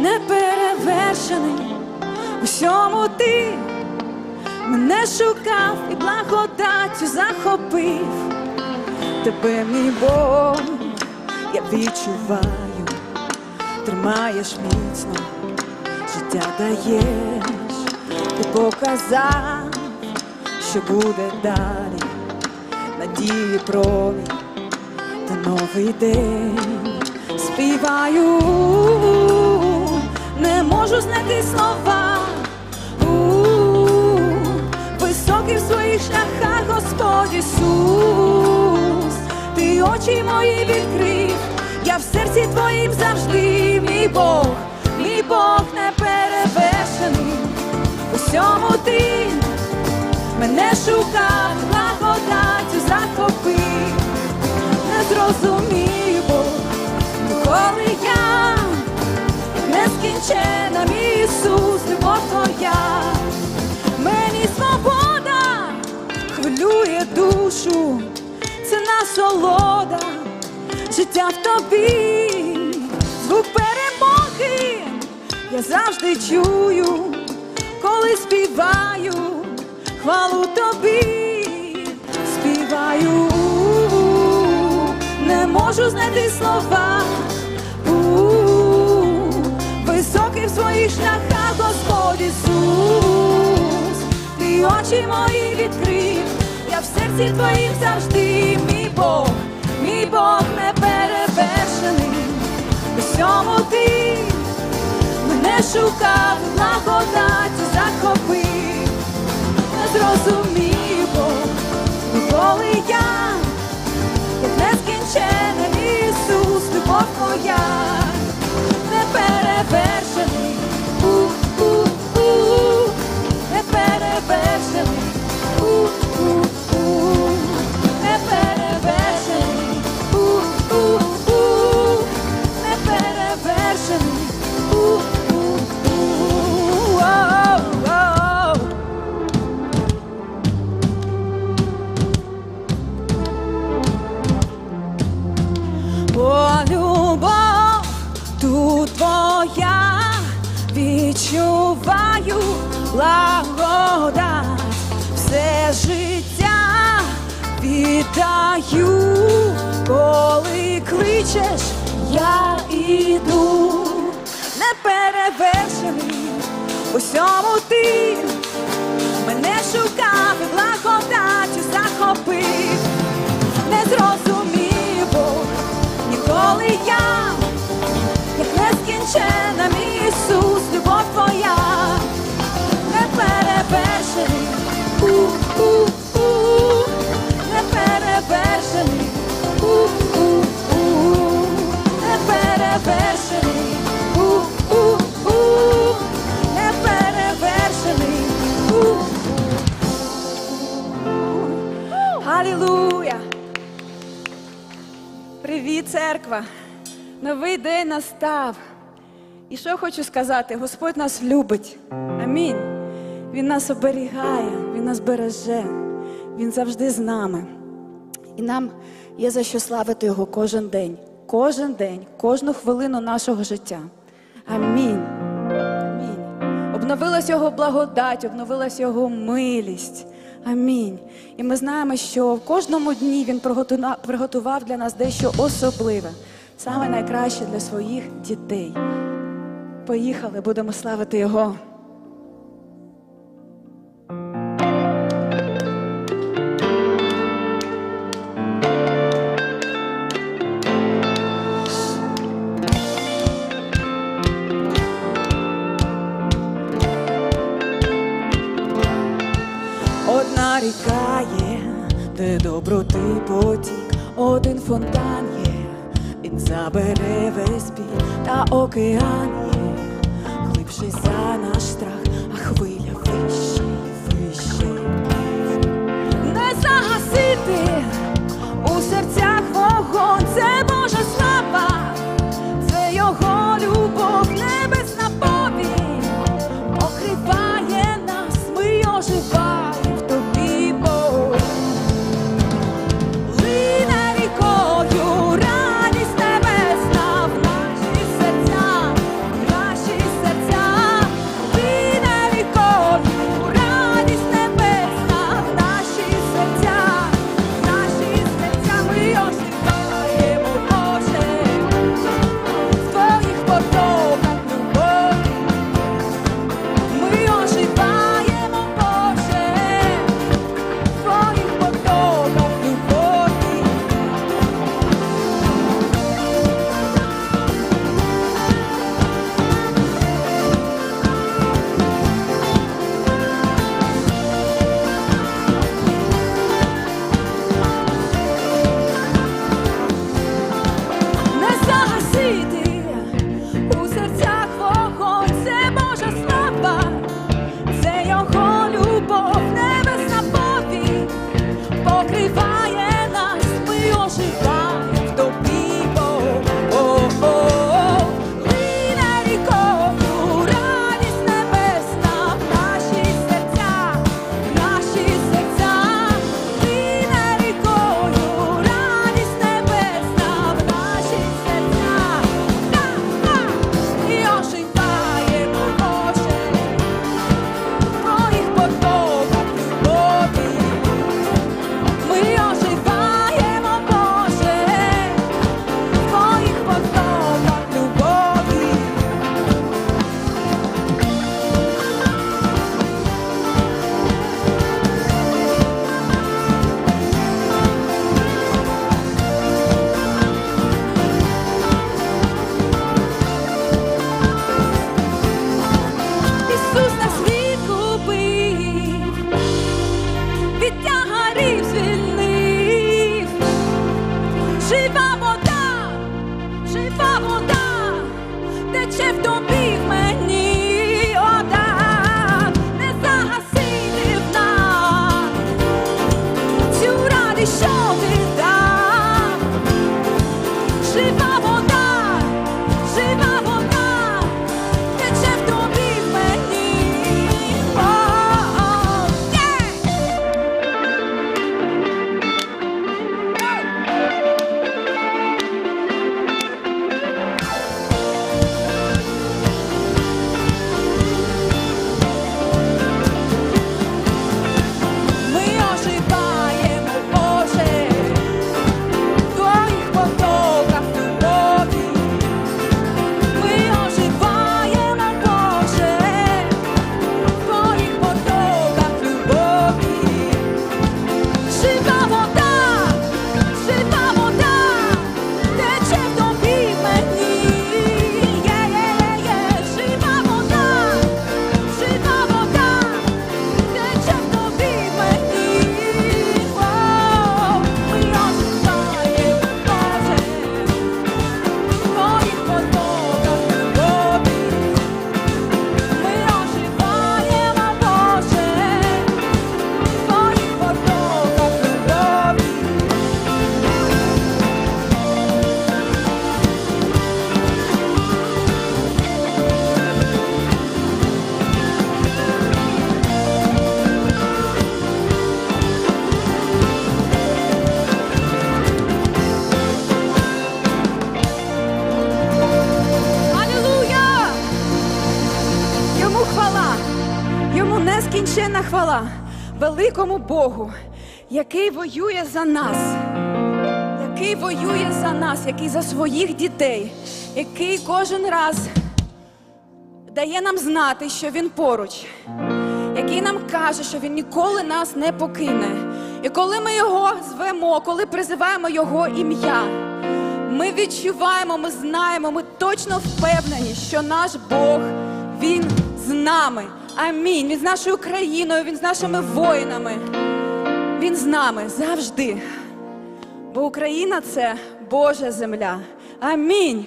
неперевершений у всьому ти. Мене шукав і благодаттю захопив. Тебе, мій Бог, я відчуваю, тримаєш міцно, життя даєш, ти показав, що буде далі, надії промінь та новий день. Співаю, не можу знайти слова. У, Високий в своїх шляхах Господь Ісус, ти очі мої відкрив, я в серці твоїм завжди, мій Бог, мій Бог не перевершений, у всьому ти мене шукав, благодаттю захопив. Не зрозумію, Бог, коли я нескінчена, мій Ісус, любов твоя, мені свобода хвилює душу, це насолода, життя в тобі, я завжди чую, коли співаю, хвалу тобі, співаю, не можу знайти слова. Високий в своїх шляхах Господь Ісус, ти очі мої відкрив, я в серці твоїм завжди, мій Бог, мій Бог не перевершений, у всьому ти мене шукав, благодаттю захопив, не зрозумів коли я як нескінчений Ісус, любов твоя, не перевершений, у-у-у, не перевершений, у-у-у, віддаю, коли кличеш, я іду, не перевершений, усьому ти. Мене шукав і благодаттю захопив. Не зрозумів Бог, ніколи я, як нескінчена мій Ісус, любов твоя, церква! Новий день настав. І що я хочу сказати? Господь нас любить. Амінь. Він нас оберігає, Він нас береже, Він завжди з нами. І нам є за що славити Його кожен день, кожен день, кожну хвилину нашого життя. Амінь. Амінь. Обновилась Його благодать, обновилась Його милість. Амінь. І ми знаємо, що в кожному дні Він приготував для нас дещо особливе, саме найкраще для своїх дітей. Поїхали, будемо славити Його. Потік, один фонтан є, він забере весь біль, та океан є, глибший за наш страх, а хвиля вище, Слава великому Богу, який воює за нас, який воює за нас, який за своїх дітей, який кожен раз дає нам знати, що він поруч, який нам каже, що він ніколи нас не покине. І коли ми його звемо, коли призиваємо Його ім'я, ми відчуваємо, ми знаємо, ми точно впевнені, що наш Бог, Він з нами. Амінь. Він з нашою країною, він з нашими воїнами. Він з нами завжди. Бо Україна це Божа земля. Амінь.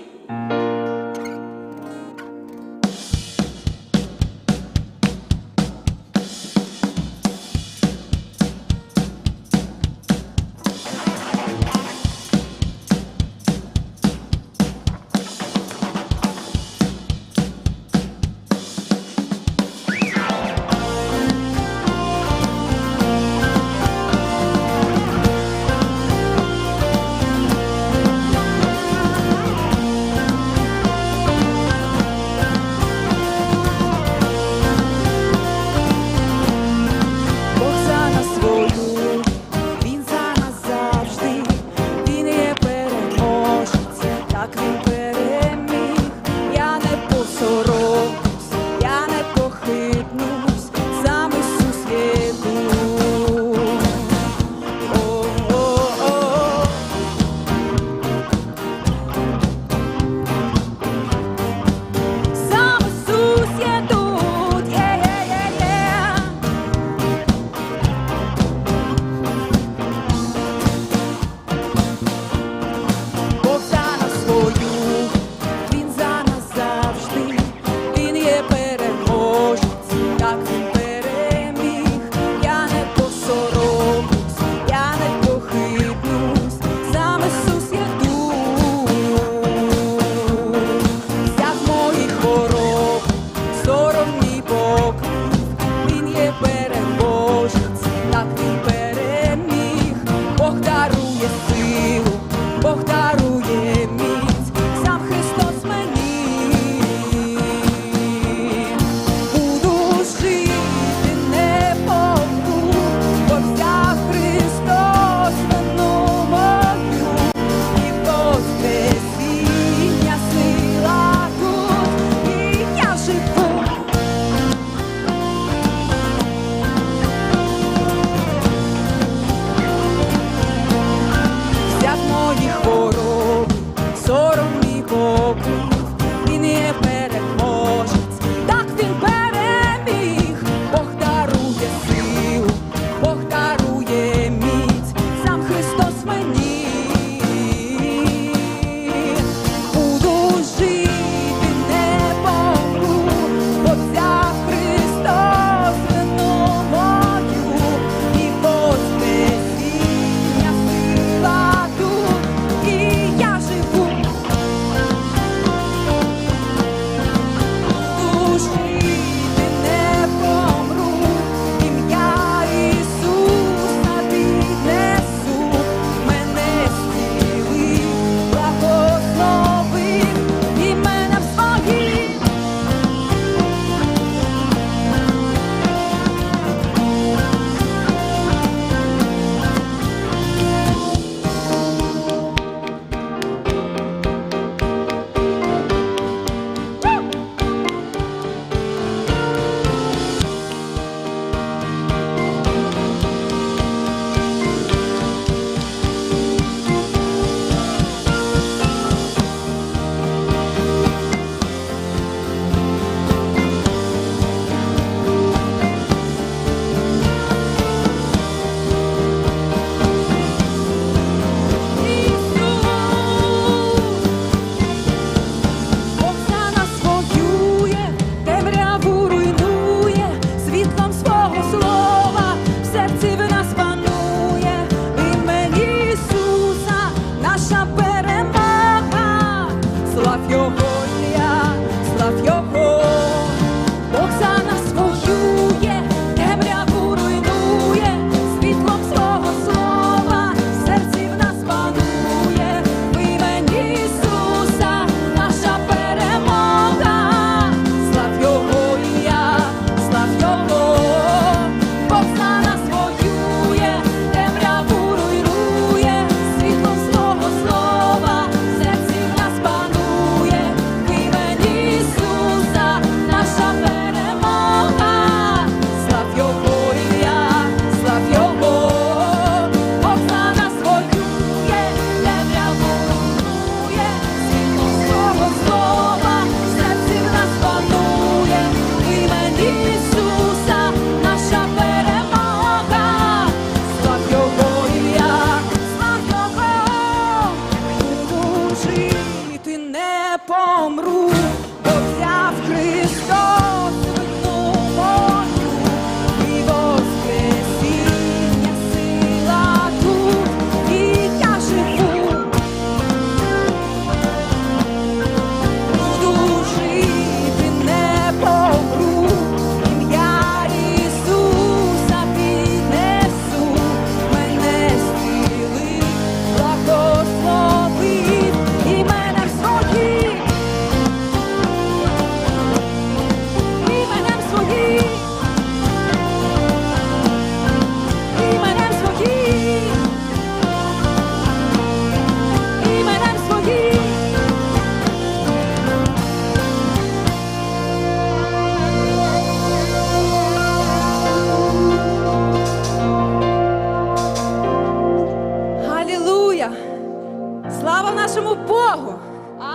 มรู้